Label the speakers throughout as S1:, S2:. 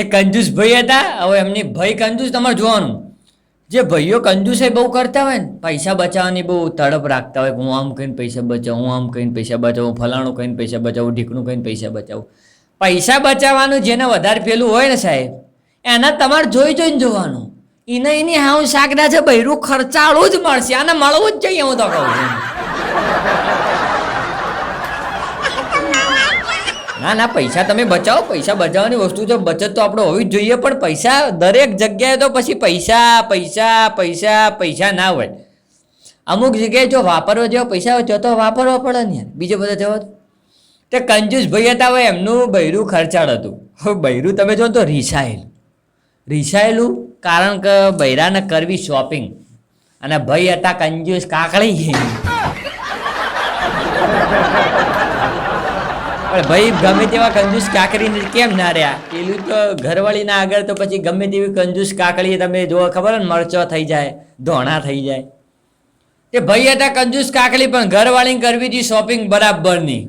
S1: એ કંજૂસ ભાઈ હતા, હવે એમની ભાઈ કંજૂસ તમારે જોવાનું. જે ભાઈઓ કંજૂસ બહુ કરતા હોય ને, પૈસા બચાવવાની બહુ તડપ રાખતા હોય હું આમ કહીને પૈસા બચાવું, હું આમ કહીને પૈસા બચાવું, ફલાણું કહીને પૈસા બચાવું, ઢીકણું કહીને પૈસા બચાવું. પૈસા બચાવવાનું જેને વધારે પેલું હોય ને સાહેબ, એના તમારે જોઈ જોઈને જોવાનું. એને એની હાઉ શાકડા છે બૈરું ખર્ચાળું જ મળશે, આને મળવું જ જોઈએ હું તો કહું છું. ના ના, પૈસા તમે બચાવો, પૈસા બચાવવાની વસ્તુ છે. બચત તો આપણે હોવી જ જોઈએ, પણ પૈસા દરેક જગ્યાએ તો પછી પૈસા પૈસા પૈસા પૈસા ના હોય. અમુક જગ્યાએ જો વાપરવા જેવા પૈસા હોય, તો તો વાપરવા પડે ને બીજે બધા જવા તે કંજૂસ ભાઈ હતા હોય એમનું બૈરું ખર્ચાળ હતું. હવે બૈરું તમે જો તો રીસાયેલું. રીસાયેલું કારણ કે બૈરાને કરવી શોપિંગ અને ભાઈ હતા કંજૂસ કાકડી. પણ ભાઈ, ગમે તેવા કંજૂસ કાકડીને કેમ ના રહ્યા? પેલું તો ઘરવાળીના આગળ તો પછી ગમે તેવી કંજૂસ કાકડી તમે જો ખબર ને, મરચો થઈ જાય, ધોણા થઈ જાય. તે ભાઈ હતા કંજૂસ કાકડી પણ ઘરવાળીને કરવી હતી શોપિંગ બરાબર નહીં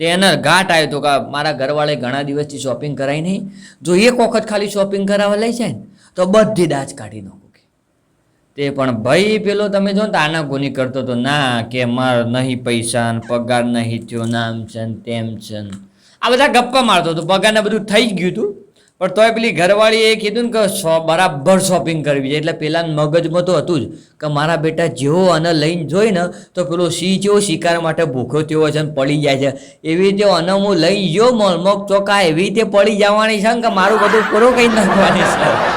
S1: તે એના ઘાટ આવ્યો તો કે મારા ઘરવાળે ઘણા દિવસથી શોપિંગ કરાવી નહીં. જો એક વખત ખાલી શોપિંગ કરાવવા લઈ જાય ને, તો બધી દાજ કાઢી નાખું. તે પણ ભાઈ પેલો તમે જો ને આના ગુની કરતો તો, ના, કે માર નહીં પૈસા ને પગાર નહીં થયો, નામ છે તેમ છે આ બધા ગપ્પા મારતો હતો, પગારને બધું થઈ ગયું હતું. પણ તોય પેલી ઘરવાળીએ કીધું ને કે બરાબર શોપિંગ કરવી છે. એટલે પેલા મગજમાં તો હતું જ કે મારા બેટા જેવો અન્ન લઈને જોઈ ને તો પેલો સિંહ જેવો શિકાર માટે ભૂખ્યો તેવો છે ને પડી જાય છે. એવી રીતે આને હું લઈ ગયો મોલમોક ચોકા એવી રીતે પડી જવાની છે ને કે મારું બધું પૂરું કઈ નાખવાની છે.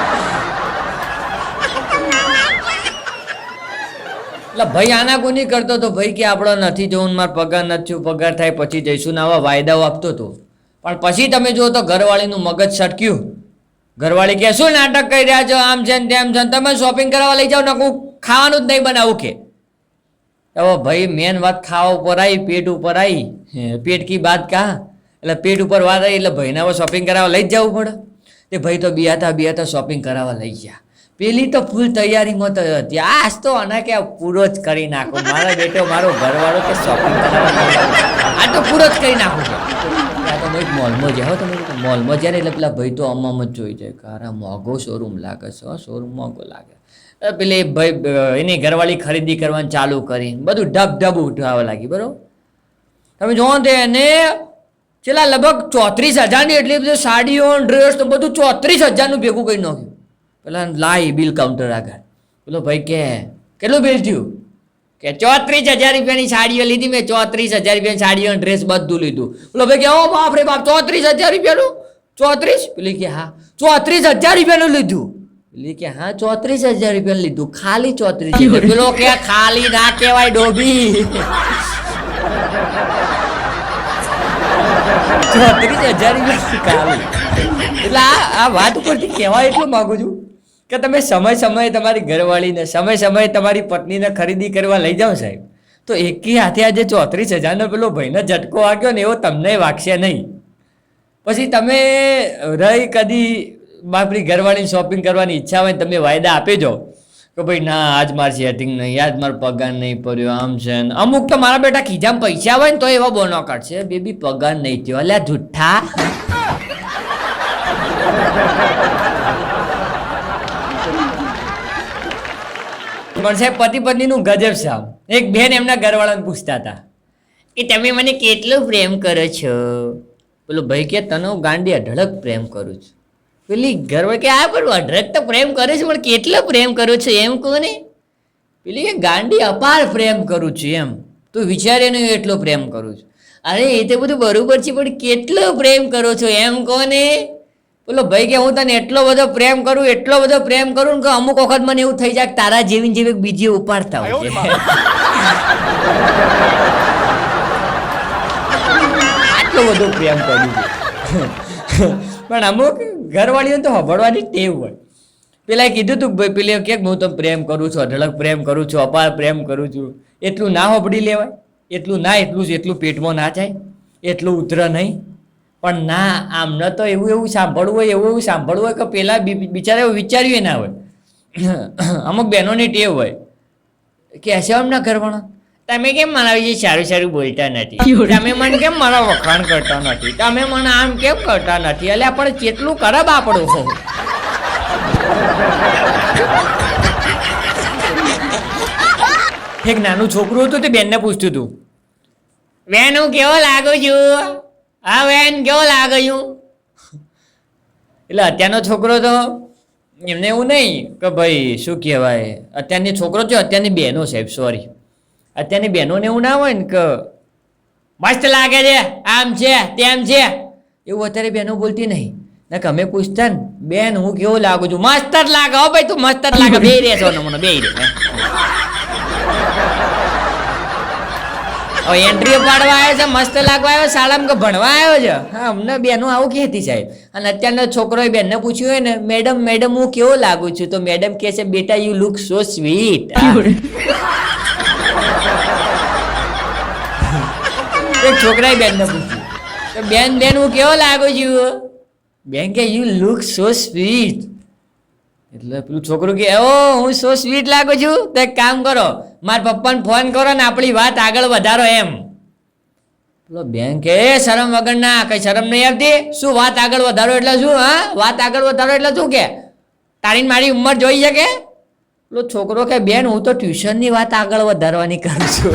S1: એટલે ભાઈ આના કોની કરતો તો? ભાઈ કે આપણો નથી જવું માર પગાર નથી પગાર થાય પછી જઈશું ને આવા વાયદાઓ આપતો હતો પણ પછી તમે જુઓ તો ઘરવાળીનું મગજ સટક્યું ઘરવાળી કે, શું નાટક કરી રહ્યા છો? આમ છે ને તેમ છે તમે શોપિંગ કરવા લઈ જાઓ ને હું ખાવાનું જ નહીં બનાવું કે. હવે ભાઈ મેન વાત ખાવા ઉપર આવી પેટ ઉપર આવી પેટ કી બાત કા? એટલે પેટ ઉપર વાત આવી એટલે ભાઈને હવે શોપિંગ કરાવવા લઈ જ જવું પડે. તે ભાઈ તો બિયાતા બિયાતા શોપિંગ કરાવવા લઈ ગયા. પેલી તો ફૂલ તૈયારીમાં તો હતી. આજ તો આના કે પૂરો જ કરી નાખો. મારો બેટો મારો ઘરવાળો કે શોપિંગ આ તો પૂરો જ કરી નાખો. તો મેં એક મોલમાં જાઓ તમે મોલમાં જ્યારે એટલે પેલા ભાઈ તો અમામ જ જોઈ જાય કે અરે મોંઘો શોરૂમ લાગે છે શોરૂમ મોંઘો લાગે. પેલી ભાઈ એની ઘરવાળી ખરીદી કરવાનું ચાલુ કરી. બધું ઢબ ઢબ ઉઠાવવા લાગી, બરાબર? તમે જોવો તો એને છેલ્લા લગભગ ચોત્રીસ હજારની એટલી બધી સાડીઓ ડ્રેસ તો બધું ચોત્રીસ હજારનું ભેગું કરી નાખ્યું. પેલા લાઈ બિલ કાઉન્ટર આગળ. પેલો ભાઈ, કે કેટલું બિલ થયું? કે ચોત્રીસ હજાર રૂપિયાની સાડીઓ લીધી. મેં ચોત્રીસ હજાર રૂપિયાની સાડીઓ ડ્રેસ બધું લીધું. પેલો ભાઈ, કે, ઓ બાપ રે બાપ, ચોત્રીસ હજાર રૂપિયાનું? ચોત્રીસ? પેલી કે, હા. ચોત્રીસ હજાર રૂપિયાનું લીધું. પેલી કે, હા, ચોત્રીસ હજાર રૂપિયાનું લીધું. ખાલી ચોત્રીસ પેલો કે, ખાલી ના કહેવાય ડોબી. ચોત્રીસ હજાર રૂપિયા ખાલી. એટલે આ વાત ઉપરથી કહેવાય એટલું માગું છું. કે તમે સમય સમયે તમારી ઘરવાળીને, સમય સમયે તમારી પત્નીને ખરીદી કરવા લઈ જાઓ સાહેબ. તો એકી હાથે આજે ચોત્રીસ હજારનો પેલો ભાઈને ઝટકો વાગ્યો ને એવો તમને વાગશે નહીં. પછી તમે રહી કદી આપણી ઘરવાળીને શોપિંગ કરવાની ઈચ્છા હોય તમે વાયદા આપી જાઓ કે ભાઈ, ના, આજ મારે સેટિંગ નહીં, આજ મારો પગાર નહીં પડ્યો, આમ છે અમુક તો મારા બેટા ખીજામાં પૈસા હોય ને તો એવા બોનો કાઢશે, બેબી, પગાર નહીં થયો અલ્યા જુઠ્ઠા. પણ સાહેબ પતિ પત્નીનું ગજબ સાહેબ એક બેન એમના ઘરવાળાને પૂછતા હતા. કે તમે મને કેટલો પ્રેમ કરો છો? પેલો ભાઈ કે તને ગાંડી અઢળક પ્રેમ કરું છું. પેલી ગર્વ કે આ પણ અઢળક તો પ્રેમ કરે છે પણ કેટલો પ્રેમ કરો છો એમ કહો ને પેલી કે ગાંડી અપાર પ્રેમ કરું છું એમ. તું વિચારે નહીં એટલો પ્રેમ કરું છું. અરે એ તો બધું બરોબર છે પણ કેટલો પ્રેમ કરો છો એમ કહો ને પેલો ભાઈ કે હું તને એટલો બધો પ્રેમ કરું એટલો બધો પ્રેમ કરું ને કે અમુક વખત મને એવું થઈ જાય કે તારા જેવી જેવી બીજી ઉપાડતા હોય. આટલો બધો પ્રેમ કર્યું પણ અમુક ઘરવાળીઓને તો હબળવાની ટેવ હોય. પેલા કીધું તું ભાઈ પેલી કે હું તો પ્રેમ કરું છું અઢળક પ્રેમ કરું છું અપાર પ્રેમ કરું છું. એટલું ના હોબડી લેવાય એટલું ના એટલું જ એટલું પેટમાં ના જાય એટલું ઉતરે નહીં. પણ ના આમ ન તો એવું એવું સાંભળવું હોય એવું એવું સાંભળવું હોય કે પેલા બિચારા એવું વિચાર્યું ના હોય. અમુક બહેનોની ટેવ હોય કે હશે એમના ઘરવાળા? તમે કેમ મારા વિશે સારું સારું બોલતા નથી? તમે મને કેમ મારા વખાણ કરતા નથી? તમે મને આમ કેમ કરતા નથી? એટલે આપણે કેટલું કરબ આપણું એક નાનું છોકરું હતું તે બેનને પૂછતું હતું બેન હું કેવો લાગુ છું? હા બેન કેવો લાગ્યું એટલે અત્યારનો છોકરો તો એમને એવું નહીં કે ભાઈ શું કહેવાય, અત્યારની છોકરો છે, અત્યારની બહેનો સાહેબ સોરી અત્યારની બહેનોને એવું ના હોય ને કે મસ્ત લાગે છે, આમ છે, તેમ છે. એવું અત્યારે બહેનો બોલતી નહીં. ના, કે અમે પૂછતા ને, બેન હું કેવો લાગુ છું? મસ્ત જ લાગે, હો ભાઈ, તું મસ્ત જ લાગે બે રહેશો મને બે રહે. એન્ટ્રી પાડવા આવ્યો છે, મસ્ત લાગવા આવ્યો, શાળામાં કે ભણવા આવ્યો છે? હા, અમને બેનો આવું કહેતી સાહેબ. અને અત્યારનો છોકરોએ બેનને પૂછ્યું હોય ને, મેડમ મેડમ, હું કેવો લાગુ છું? તો મેડમ કહે છે, બેટા યુ લુક સો સ્વીટ એક છોકરાએ બેનને પૂછ્યું. તો બેન બેન, હું કેવો લાગુ છું? બેન કે યુ લુક સો સ્વીટ એટલે પેલું છોકરું કે ઓ, હું સો સ્વીટ લાગુ છું? તો એક કામ કરો મારા પપ્પાને ફોન કરો ને આપણી વાત આગળ વધારો એમ. પેલો બેન કે "એ, શરમ વગર ના કઈ શરમ નહીં આવતી. શું વાત આગળ વધારો એટલે શું હા? વાત આગળ વધારો એટલે શું કે? તારી મારી ઉંમર જોઈ શકે? પેલો છોકરો કે બેન હું તો ટ્યુશનની વાત આગળ વધારવાની કરું છું.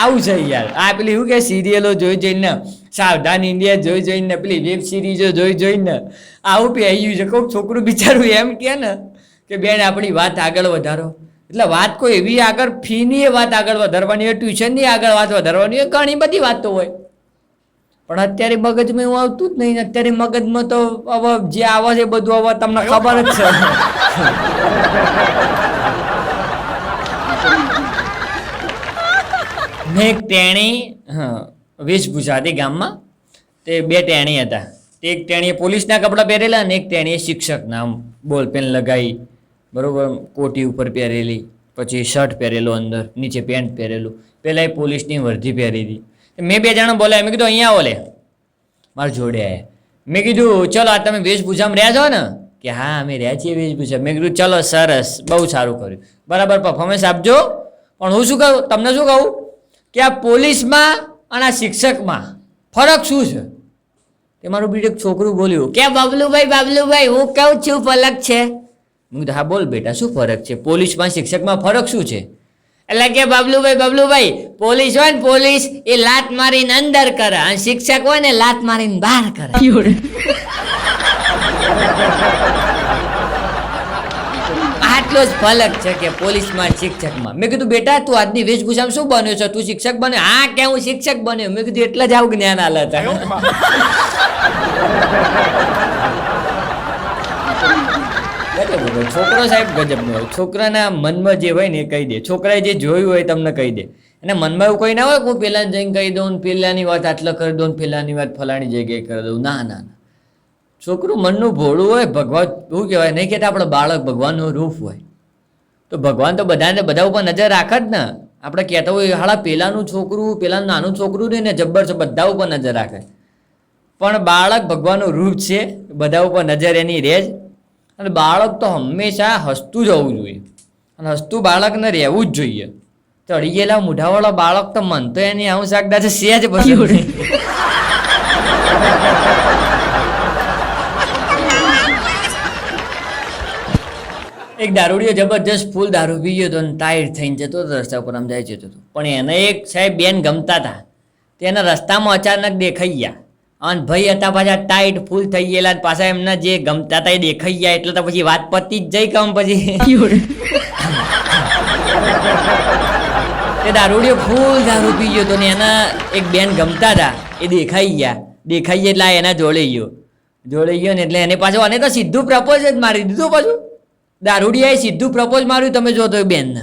S1: આવું છે યાર. આ પેલી એવું કે સિરિયલો જોઈ જોઈને. સાવધાન ઇન્ડિયા જોઈ જોઈને પેલી વેબ સિરીઝો જોઈ જોઈને. આવું પહેર્યું છે. કોઈક છોકરું બિચારું એમ કે ને કે બેન આપણી વાત આગળ વધારો. એટલે વાત કોઈ એવી આગળ ફીની વાત આગળ વધારવાની હોય ટ્યુશનની આગળ વાત વધારવાની હોય ઘણી બધી વાતો હોય. પણ અત્યારે મગજમાં એવું આવતું જ નહીં અત્યારે મગજમાં તો હવે જે આવે છે બધું હવે તમને ખબર જ છે. ને તેણી હા વેશભૂષા હતી ગામમાં. તે બે ટેણી હતા. તે એક ટેણીએ પોલીસના કપડાં પહેરેલા અને એક ટેણીએ શિક્ષકના બોલ બોલપેન લગાવી. બરાબર, કોટી ઉપર પહેરેલી, પછી શર્ટ પહેરેલો અંદર, નીચે પેન્ટ પહેરેલું. પહેલાં એ પોલીસની વર્ધી પહેરી હતી. મેં બે જણા બોલાય મેં કીધું અહીંયા ઓલે મારા જોડે મેં કીધું, ચલો, આ તમે વેશભૂષામાં રહ્યા છો ને? કે, હા, અમે રહ્યા છીએ વેશભૂષા મેં કીધું, ચલો, સરસ. બહુ સારું કર્યું. બરાબર પરફોર્મન્સ આપજો. પણ હું શું કહું? તમને શું કહું? કે આ પોલીસમાં અને આ શિક્ષકમાં ફરક શું છે? એ મારું બીજું છોકરું બોલ્યું, કે બબલુભાઈ બબલુભાઈ, હું કહું છું? ફરક છે? હું હા, બોલ બેટા, શું ફરક છે? પોલીસમાં, શિક્ષકમાં ફરક શું છે? એટલે કે, બબલુભાઈ બબલુભાઈ, પોલીસ હોય ને પોલીસ, એ લાત મારીને અંદર કરે અને શિક્ષક હોય ને લાત મારીને બહાર કરે. આટલો જ ફલક છે કે પોલીસમાં શિક્ષકમાં. મેં કીધું બેટા તું આજની વેશભૂષામાં શું બન્યો છે? તું શિક્ષક બન્યો? હા કે હું શિક્ષક બન્યો. મેં કીધું એટલે જ આવું જ્ઞાન આલે હતા. છોકરો સાહેબ ગજબનો હોય. છોકરાના મનમાં જે હોય ને એ કહી દે. છોકરાએ જે જોયું હોય તમને કહી દે. અને મનમાં એવું કોઈ ના હોય હું પેલા જઈને કહી દઉં ને પેલાની વાત આટલા કરી દઉં ને પેલાની વાત ફલાણી જગ્યાએ કરી દઉં. ના ના ના. છોકરું મનનું ભોળું હોય, ભગવાન શું કહેવાય? નહીં કહેતા આપણે બાળક ભગવાનનું રૂપ હોય. તો ભગવાન તો બધાને બધા ઉપર નજર રાખે જ ને. આપણે કહેતા હોય, હાળા, પેલાનું છોકરું, પેલાનું નાનું છોકરું નહીં ને, જબ્બર છે. બધા ઉપર નજર રાખે. પણ બાળક ભગવાનનું રૂપ છે, બધા ઉપર નજર એની રહે જ. અને બાળક તો હંમેશા હસતું જ હોવું જોઈએ. અને હસતું બાળકને રહેવું જ જોઈએ. ચડી ગયેલા મૂઢાવાળા બાળક તો મન તો એની આવું શાકદા છે, સેજ પસંદ એક દારૂડિયો જબરજસ્ત ફૂલ દારૂ પી ગયો હતો અને ટાયર થઈને જતો હતો રસ્તા ઉપર આમ જાય જતો હતો પણ એને એક સાહેબ બેન ગમતા હતા. તેના રસ્તામાં અચાનક દેખાઈ ગયા. અને ભાઈ હતા પાછા ટાઈટ ફૂલ થઈ ગયેલા. પાછા એમના જે ગમતા હતા એ દેખાઈ ગયા. એટલે તો પછી વાત પતી જ જઈ કામ પછી. તે દારૂડિયો ફૂલ દારૂ પી ગયો હતો ને એના એક બેન ગમતા હતા. એ દેખાઈ ગયા. દેખાઈ ગયા એટલે એના જોડે ગયો. જોડે ગયો ને એટલે એને પાછો અને તો સીધું પ્રપોઝ જ મારી દીધું પાછું. દારૂડિયાએ સીધું પ્રપોઝ માર્યું, તમે જોતો એ બેનને.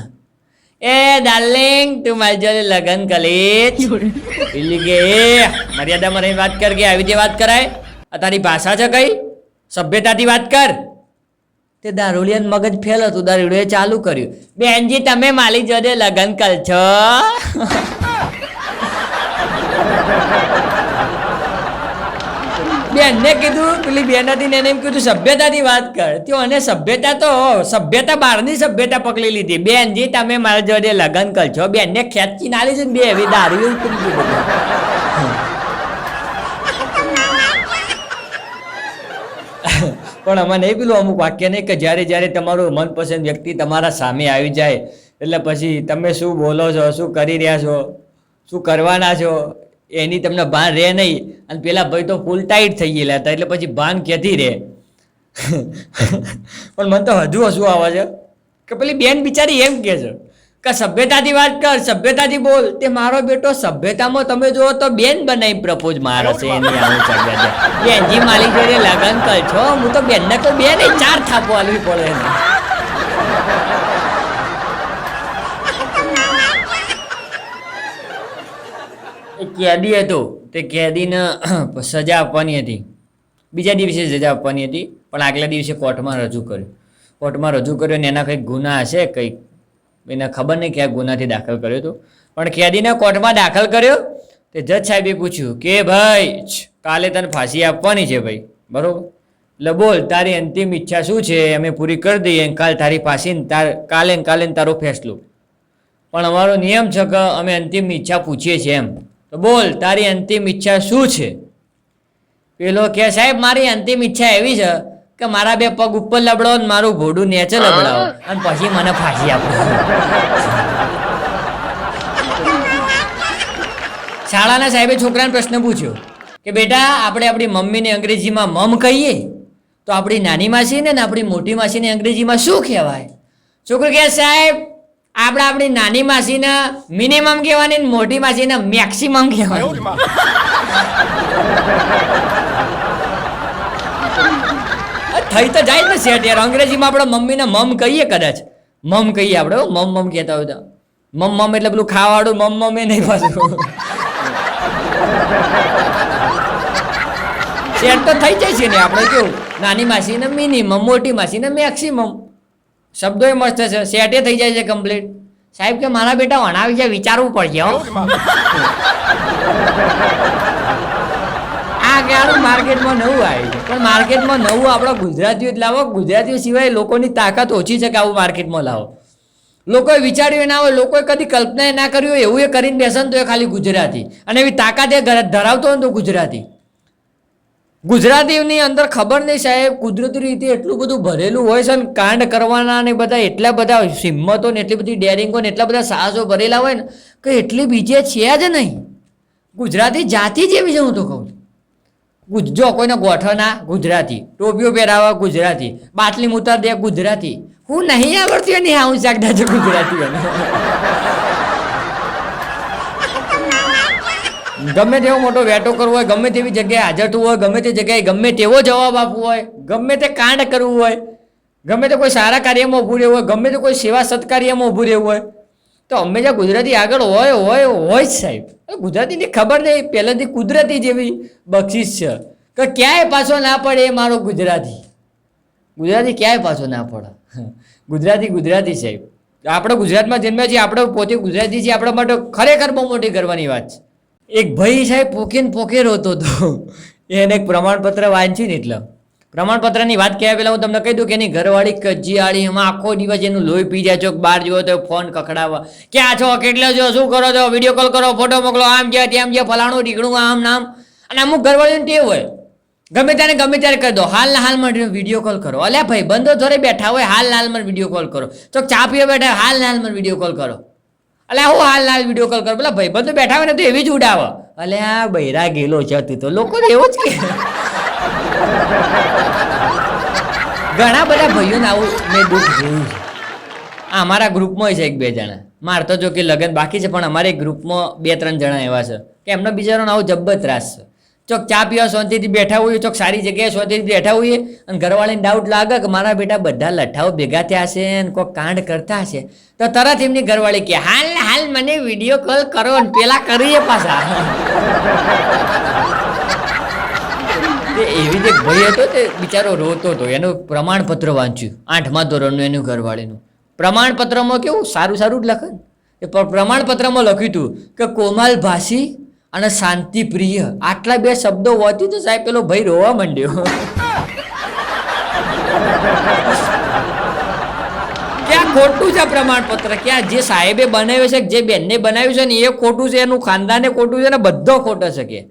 S1: એ ડાર્લિંગ તું મારી જોડે લગ્ન કરી કે, એ, મર્યાદામાં રહીને વાત કર કે આવી રીતે વાત કરાય. આ તારી ભાષા છે કઈ? સભ્યતાથી વાત કર. તે દારૂડિયાનું મગજ ફેલ હતું, દારૂડિયાએ ચાલુ કર્યું. બેનજી, તમે મારી જોડે લગ્ન કરશો બેનને કીધું, પેલી બેન હતી એને એમ કીધું સભ્યતાની વાત કર. તો અને સભ્યતા તો, સભ્યતા બહારની સભ્યતા પકડી લીધી. બેનજી, તમે મારા જોડે લગ્ન કરજો. બેનને ખેંચી નાલી છે બે એવી દારૂ ઉતરી પણ આમાં નહીં પેલું અમુક વાક્ય નહીં કે જ્યારે જ્યારે તમારું મનપસંદ વ્યક્તિ તમારા સામે આવી જાય, એટલે પછી તમે શું બોલો છો, શું કરી રહ્યા છો, શું કરવાના છો? એની તમને ભાન રહે નહીં. અને પેલા ભાઈ તો ફૂલ ટાઈટ થઈ ગયેલા હતા, એટલે પછી ભાન ક્યાંથી રહે? પણ મને તો હજુ હસવું આવે છે. કે પેલી બેન બિચારી એમ કહે છે કે સભ્યતાથી વાત કર, સભ્યતાથી બોલ. તે મારો બેટો સભ્યતામાં તમે જુઓ તો બેન બનાવી પ્રપોઝ મારે છે, એની આવું સભ્યતા બેનજી માલિક જોડે લગન કર છો હું તો બેનને તો બે નહીં ચાર થાપો આલવી પડે. કેદી હતો. તે કેદીને સજા આપવાની હતી. બીજા દિવસે સજા આપવાની હતી, પણ આગલા દિવસે કોર્ટમાં રજૂ કર્યું. કોર્ટમાં રજૂ કર્યો ને એના કંઈક ગુના હશે, કંઈક, એને ખબર નહીં કયા ગુનાથી દાખલ કર્યો હતો. પણ કેદીને કોર્ટમાં દાખલ કર્યો, તે જજ સાહેબે પૂછ્યું કે ભાઈ કાલે તને ફાંસી આપવાની છે ભાઈ. બરોબર? એટલે બોલ, તારી અંતિમ ઈચ્છા શું છે? અમે પૂરી કરી દઈએ કાલ તારી ફાંસીને તાર, કાલે કાલે તારો ફેસલો. પણ અમારો નિયમ છે કે અમે અંતિમ ઈચ્છા પૂછીએ છીએ એમ. તો બોલ તારી અંતિમ ઈચ્છા શું છે? પેલો કે સાહેબ મારી અંતિમ ઈચ્છા એવી છે કે મારા બે પગ ઉપર લબડો ને મારું ઘોડું નેચે લબડાવો અને પછી મને ફાંસી આપો. શાળાના સાહેબે છોકરાને પ્રશ્ન પૂછ્યો કે બેટા આપણે આપણી મમ્મીને અંગ્રેજીમાં મમ કહીએ? તો આપણી નાની માસીને ને આપણી મોટી માસીને અંગ્રેજીમાં શું કહેવાય? છોકરો કહે સાહેબ આપણે આપણી નાની માસીને મિનિમમ કહેવાની ને મોટી માસીને મેક્સિમમ કહેવાની. થઈ તો જાય ને સેટ યાર. અંગ્રેજીમાં આપણે મમ્મીને મમ કહીએ કદાચ. મમ કહીએ આપણે મમ મમ કહેતા હોય તો. મમ મમ એટલે પેલું ખાવાડું મમ મમ એ નહીં પાછું. સેટ તો થઈ જાય છે ને આપણે કેવું? નાની માસીને મિનિમમ મોટી માસીને મેક્સિમમ શબ્દો એ મસ્ત છે. સેટે થઈ જાય છે કમ્પ્લીટ સાહેબ કે મારા બેટા વણાવી વિશે વિચારવું પડશે હો. આ ગાડું માર્કેટમાં નવું આવ્યું છે. પણ માર્કેટમાં નવું આપણા ગુજરાતીઓ જ લાવો ગુજરાતીઓ સિવાય લોકોની તાકાત ઓછી છે કે આવું માર્કેટમાં લાવો. લોકોએ વિચાર્યું ના હોય, લોકોએ કદી કલ્પના ના કરી હોય, એવું એ કરીને બેસે તો એ ખાલી ગુજરાતી. અને એવી તાકાત એ ધરાવતો હોય તો ગુજરાતી. ગુજરાતીની અંદર ખબર નહીં સાહેબ, કુદરતી રીતે એટલું બધું ભરેલું હોય છે ને, કાંડ કરવાના ને બધા એટલા બધા હિંમતો ને એટલી બધી ડેરિંગો ને એટલા બધા સાહસો ભરેલા હોય ને, કે એટલી બીજે છે જ નહીં. ગુજરાતી જાતિ જ એવી છે હું તો કહું છું. જો કોઈને ગોઠવના, ગુજરાતી, ટોપીઓ પહેરાવા ગુજરાતી, બાટલી મૂતર દે ગુજરાતી. હું નહીં આવડતી હોય ને આવું શાકડા છે ગુજરાતીઓને ગમે તેવો મોટો વેટો કરવો હોય, ગમે તેવી જગ્યાએ હાજર થવું હોય, ગમે તે જગ્યાએ ગમે તેવો જવાબ આપવો હોય, ગમે તે કાંડ કરવું હોય, ગમે તે કોઈ સારા કાર્યમાં ઊભું રહેવું હોય, ગમે તે કોઈ સેવા સત્કાર્યમાં ઊભું રહેવું હોય, તો હંમેશા ગુજરાતી આગળ હોય હોય હોય જ સાહેબ. ગુજરાતીની ખબર નહીં, પહેલેથી કુદરતી જેવી બક્ષિસ છે. કે ક્યાંય પાછો ના પડે એ મારો ગુજરાતી. ગુજરાતી ક્યાંય પાછો ના પડે? ગુજરાતી ગુજરાતી સાહેબ. આપણે ગુજરાતમાં જન્મ્યા છીએ, આપણે પોતે ગુજરાતી છીએ, આપણા માટે ખરેખર બહુ મોટી ગર્વની વાત છે. એક ભાઈ સાહેબ પોકે ને પોકે રોતો હતો. એને એક પ્રમાણપત્ર વાંચ્યું ને એટલે. પ્રમાણપત્રની વાત કહેવા પહેલાં હું તમને કહી દઉં કે એની ઘરવાળી કજિયાળી એમાં આખો દિવસ એનું લોહી પી જાય છો, બહાર જુઓ તો ફોન કકડાવવા. ક્યાં છો, કેટલો છો, શું કરો છો વીડિયો કોલ કરો ફોટો મોકલો, આમ છે તેમ છે ફલાણું ઢીકણું આમ, નામ. અને અમુક ઘરવાળીને ટેવ હોય. ગમે ત્યારે ગમે ત્યારે કરી દો હાલના હાલમાં વીડિયો કોલ કરો. અલ્યા ભાઈ, બંધો જોડે બેઠા હોય, હાલ હાલમાં વીડિયો કોલ કરો. તો ચા પીવા બેઠા હાલ હાલમાં વીડિયો કોલ કરો. અલ્યા હું હાલ હાલ વીડિયો કોલ કરો. પેલા ભાઈ બંધો બેઠા હોય ને તો એવી જ અલે આ બૈરા ગેલો છે તું તો. લોકો એવું જ કે. ઘણા બધા ભાઈઓને આવું મેં દુઃખ જોયું આ અમારા ગ્રુપમાં છે એક બે જણા. માર તો જો કે લગ્ન બાકી છે, પણ અમારે ગ્રુપમાં બે ત્રણ જણા એવા છે. કે એમનો બીજાનો આવો જબ્બર ત્રાસ છે. ચોક ચા પીવા શાંતિથી બેઠા હોઈએ, ચોક સારી જગ્યાએ શાંતિથી બેઠા હોઈએ, અને ઘરવાળીને ડાઉટ લાગે કે મારા બેટા બધા લઠ્ઠાઓ ભેગા થયા છે ને કોઈ કાંડ કરતા હશે તો તરત એમની ઘરવાળી કે હાલ હાલ, મને વીડિયો કોલ કરો ને પેલા કરીએ પાછા. એવી જે ભાઈ હતો તે બિચારો રોતો હતો, એનું પ્રમાણપત્ર વાંચ્યું, આઠમા ધોરણનું એનું ઘરવાળીનું. પ્રમાણપત્રમાં કેવું સારું સારું જ લખે. પ્રમાણપત્રમાં લખ્યું હતું કે, કોમાલ ભાસી અને શાંતિ પ્રિય આટલા બે શબ્દો હોતી તો સાહેબ પેલો ભાઈ રોવા માંડ્યો. ક્યાં ખોટું છે પ્રમાણપત્ર? ક્યાં જે સાહેબે બનાવ્યું છે, જે બેનને બનાવ્યું છે ને એ ખોટું છે, એનું ખાનદાને ખોટું છે ને બધો ખોટો છે કે.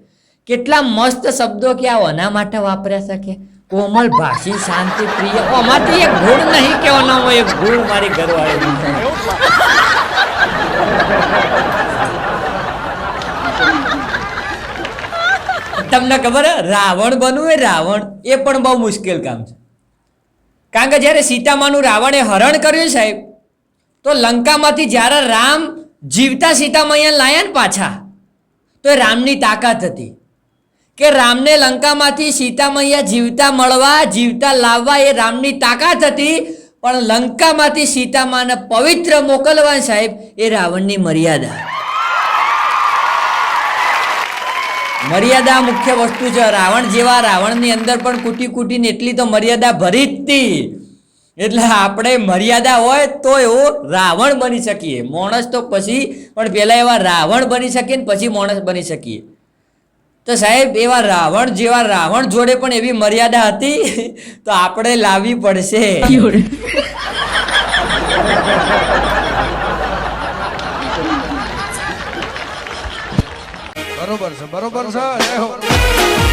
S1: કેટલા મસ્ત શબ્દો કે આ આના માટે વાપર્યા છે કે? કોમલ ભાષી શાંતિ પ્રિય આમાંથી એક ગુણ નહીં કહેવાનો એક ગુણ મારી ઘરવાળી તમને ખબર રાવણ બનવું એ રાવણ. એ પણ બહુ મુશ્કેલ કામ છે. કારણ કે જ્યારે સીતામાનું રાવણે હરણ કર્યું સાહેબ, તો લંકામાંથી જ્યારે રામ જીવતા સીતામૈયા લાયા ને પાછા, તો એ રામની તાકાત હતી. કે રામને લંકામાંથી સીતામૈયા જીવતા મળવા, જીવતા લાવવા એ રામની તાકાત હતી, પણ લંકામાંથી સીતામાને પવિત્ર મોકલવા સાહેબ, એ રાવણની મર્યાદા. મર્યાદા મુખ્ય વસ્તુ છે. રાવણ જેવા રાવણની અંદર પણ કૂટી કૂટીને એટલી તો મર્યાદા ભરી જ હતી એટલે આપણે મર્યાદા હોય તો એવો રાવણ બની શકીએ. માણસ તો પછી, પણ પહેલા એવા રાવણ બની શકીએ ને પછી માણસ બની શકીએ. તો સાહેબ, એવા રાવણ જેવા રાવણ જોડે પણ એવી મર્યાદા હતી? તો આપણે લાવવી પડશે.
S2: બરોબર છે બરોબર છે